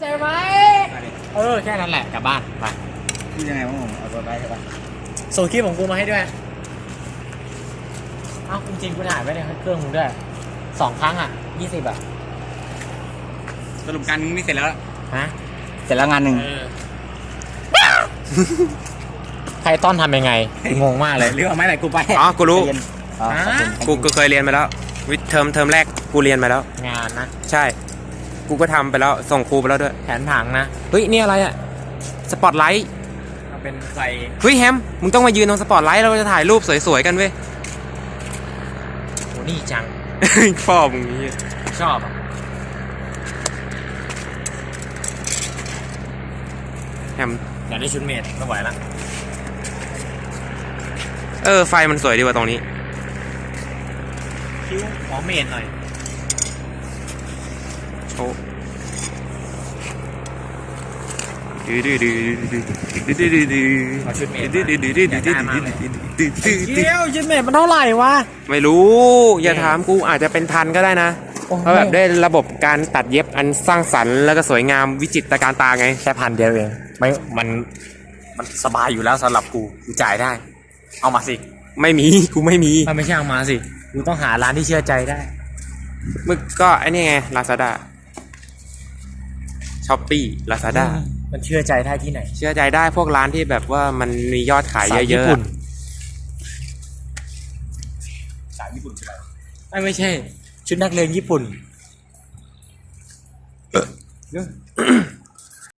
ใจไหมเออแค่นั้นแหละกลับบ้านไปคือยังไงวะผมเอาตัวไปใช่ปะส่งคลิปของกูมาให้ด้วยเอ้าจริงๆกูถ่ายไว้ในเครื่องมึงด้วยสองครั้งอะยี่สิบอะสรุปการนี่เสร็จแล้วฮะเสร็จแล้วงานหนึ่งเออใครต้อนทำยังไงงงมากเลยหรือเอาไม้ไหนกูไปอ๋อกูรู้ใจเย็นอ๋อขอบคุณกูก็เคยเรียนมาแล้ว วิทย์เทอมเทอมแรกกูเรียนมาแล้ว งานนะ ใช่ กูก็ทำไปแล้ว ส่งครูไปแล้วด้วย แผนผังนะ เฮ้ย นี่อะไรอะสปอตไลท์มันเป็นไฟเฮ้ยแฮม มึงต้องมายืนตรงสปอตไลท์เราจะถ่ายรูปสวยๆกันเว้ยโหนี่จังพ่อมึงนี่ชอบอะแฮมอยากได้ชุดเมดไม่ไหวละเออ ไฟมันสวยดีกว่าตรงนี้คิ้วขอเมดหน่อย โชว์ดื้อดื้อดื้อดื้อดื้อดื้อดื้อดื้อขอชุดเมดดื้อดื้อดื้อดื้อดื้อดื้อดื้อดื้อดื้อไอ้ดื้อเกี้ยวชุดเมดมันเท่าไหร่วะไม่รู้อย่าถามกูอาจจะเป็นพันก็ได้นะโอ้โหเพราะแบบได้ระบบการตัดเย็บอันสร้างสรรค์แล้วก็สวยงามวิจิตรการตาไงแค่พันเดียวเองไม่มันมันสบายอยู่แล้วสำหรับกูกูจ่ายได้เอามาสิไม่มีกูไม่มีมันไม่ใช่เอามาสิกูต้องหาร้านที่เชื่อใจได้มึกก็ไอ้นี่ไงลาซาด้า ช้อปปี้ลาซาด้ามันเชื่อใจได้ที่ไหน เชื่อใจได้พวกร้านที่แบบว่ามันมียอดขายสายเยญี่อะปุ่นสายญี่ปุ่นคืออะไรไม่ไม่ใช่ ชุดนักเรียนญี่ปุ่น